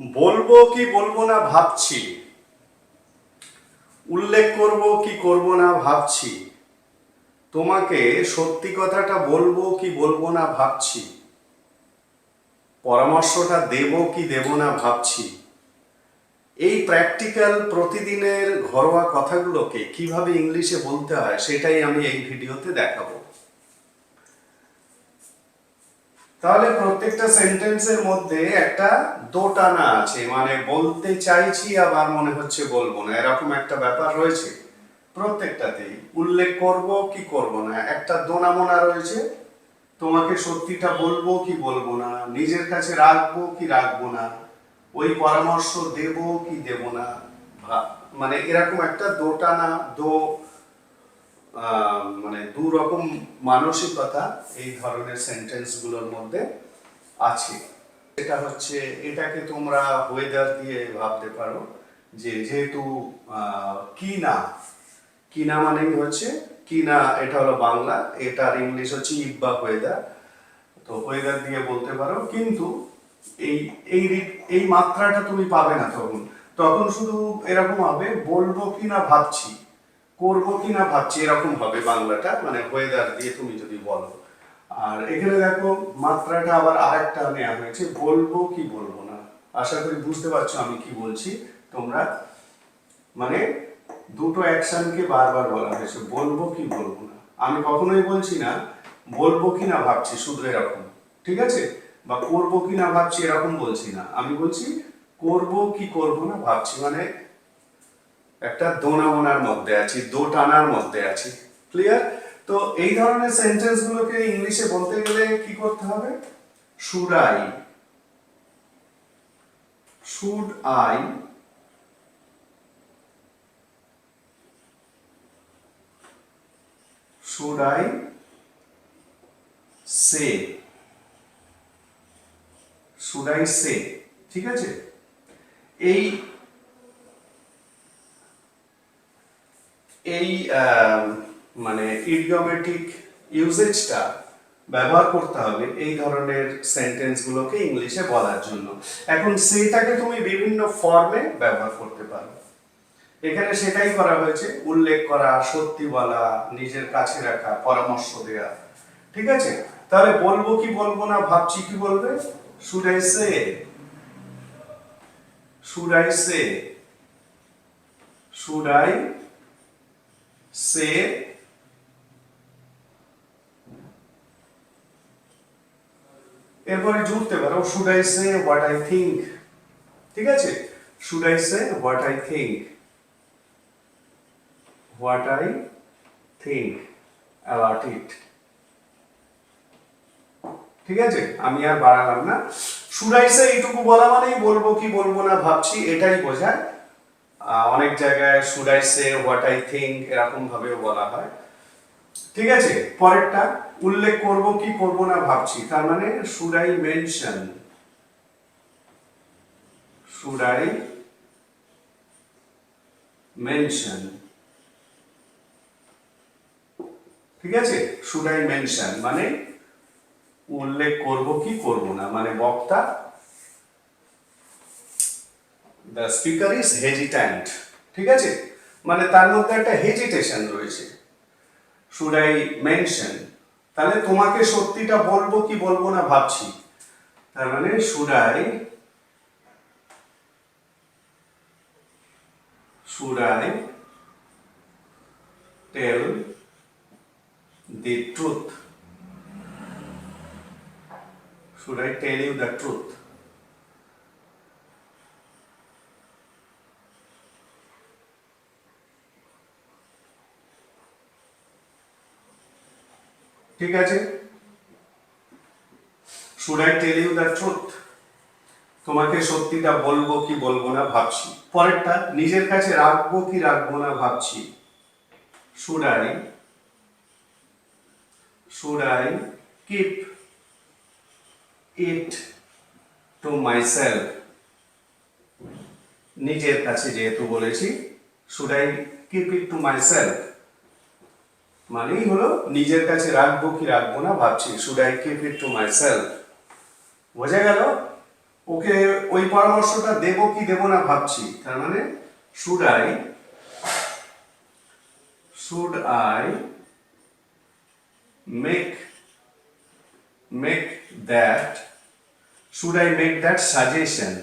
বলব কি বলব না ভাবছি। উল্লেখ করব কি করব না ভাবছি। তোমাকে সত্যি কথাটা বলব কি বলব না ভাবছি। পরামর্শটা দেব কি দেব না ভাবছি। এই প্র্যাকটিক্যাল প্রতিদিনের ঘরোয়া কথাগুলোকে কীভাবে ইংলিশে বলতে হয় সেটাই আমি এই ভিডিওতে দেখাবো। তাহলে প্রত্যেকটা সেন্টেন্সের মধ্যে একটা দোটানা আছে মানে বলতে চাইছি, আবার মনে হচ্ছে বলব না। এরকম একটা ব্যাপার রয়েছে। প্রত্যেকটাতেই উল্লেখ করব কি করব না, একটা দোনামোনা রয়েছে। তোমাকে সত্যিটা বলব কি বলব না, নিজের কাছে রাখব কি রাখব না, ওই পরামর্শ দেব কি দেব না মানে এরকম একটা দোটানা দো মানে দু রকম মানসিকতা এই ধরনের সেন্টেন্সগুলোর মধ্যে আছে। এটা হচ্ছে এটাকে তোমরা ওয়েদার দিয়ে ভাবতে পারো যে যেহেতু আহ, কি না কি না মানেই হচ্ছে? কি না এটা হলো বাংলা এটার ইংলিশ হচ্ছে ইব্বা ওয়েদার তো ওয়েদার দিয়ে বলতে পারো কিন্তু এই এই এই মাত্রাটা তুমি পাবে না তখন। তখন শুধু এরকম হবে বলব কি না ভাবছি। করব কি না ভাবছি, এরকম হবে বাংলাটা। মানে ওয়েদার দিয়ে তুমি যদি বলো। আর এখানে দেখো, মাত্রাটা আবার আরেকটা নেওয়া হয়েছে। বলব কি বলব না? আশা করি বুঝতে পারছ আমি কি বলছি। তোমরা মানে দুটো অ্যাকশনকে বারবার বলা হয়েছে। বলব কি বলব না? আমি কখনোই বলছি না, বলব কি না ভাবছি, শুধু এরকম। ঠিক আছে? বা করব কি না ভাবছি, এরকম বলছি না। আমি বলছি, করব কি করব না ভাবছি। মানে একটা দোনামোনার মধ্যে আছি, দো টানার মধ্যে আছি। ক্লিয়ার তো এই ধরনের সেন্টেন্স গুলোকে ইংলিশে বলতে গেলে কি করতে হবে? Should I should I should I say? Should I say? ঠিক আছে? এই এই মানে ইডিওমেটিক ইউজেজটা ব্যবহার করতে হবে এই ধরনের সেন্টেন্সগুলোকে ইংলিশে বলার জন্য। এখন সেটাকে তুমি বিভিন্ন ফর্মে ব্যবহার করতে পারো। এখানে সেটাই করা হয়েছে, উল্লেখ করা, সত্যি বলা, নিজের কাছে রাখা, পরামর্শ দেওয়া ঠিক আছে? তাহলে বলব কি বলব না, ভাবছি কি বলবে? Should I say should say should say এরপরে জুড়তে পারো should I say what I think ঠিক আছে? Should I say what I think what I think about it. ঠিক আছে? আমি আর বাড়ালাম না। সুরাইসে এইটুকু বলা মানেই বলব কি বলব না ভাবছি, এটাই বোঝায় অনেক জায়গায় সুরাইসে হোয়াট আই থিঙ্ক এরকম ভাবেও বলা হয়। ঠিক আছে? পরেরটা, উল্লেখ করব কি করব না ভাবছি। তার মানে should I mention should I mention ঠিক আছে? শুড আই মেনশন মানে উল্লেখ করব কি করব না? মানে বক্তা দ্য স্পিকার ইজ হেজিট্যান্ট ঠিক আছে? মানে তার মধ্যে একটা হেজিটেশন রয়েছে। শুড আই মেনশন তাহলে তোমাকে সত্যিটা বলব কি বলব না ভাবছি। তার মানে should I should I tell the truth? Should I tell you the truth? ঠিক আছে? Should I you the truth তোমাকে সত্যিটা বলব কি বলব না ভাবছি। পরেরটা, নিজের কাছে রাখব কি রাখব না ভাবছি। Should I I keep it to myself? নিজের কাছে যেহেতু বলেছি I keep it to myself? মানেই হলো নিজের কাছে রাখব কি রাখব না ভাবছি। Should I keep it to myself? বোঝা গেল? ওকে ওই পরামর্শটা দেব কি দেব না ভাবছি। তার মানে should I should I make make that should I make that suggestion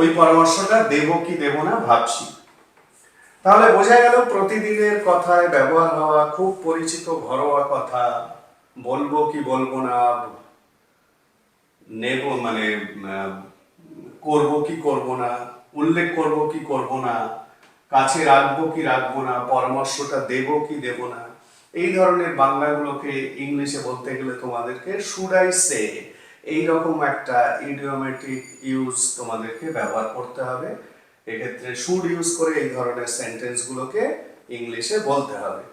ওই পরামর্শটা দেব কি দেব না ভাবছি। তাহলে বোঝা গেল প্রতিদিনের কথায় ব্যবহার হওয়া, খুব পরিচিত ঘরোয়া কথা, বলব কি বলব না, নেব মানে করব কি করব না, উল্লেখ করব কি করব না, কাছে রাখব কি রাখব না, পরামর্শটা দেব কি দেব না, এই ধরনের বাংলাগুলোকে ইংলিশে বলতে গেলে তোমাদেরকে শুড আই সে এইরকম একটা ইডিওমেটিক ইউজ তোমাদেরকে ব্যবহার করতে হবে। এক্ষেত্রে শুড ইউজ করে এই ধরনের সেন্টেন্সগুলোকে ইংলিশে বলতে হবে।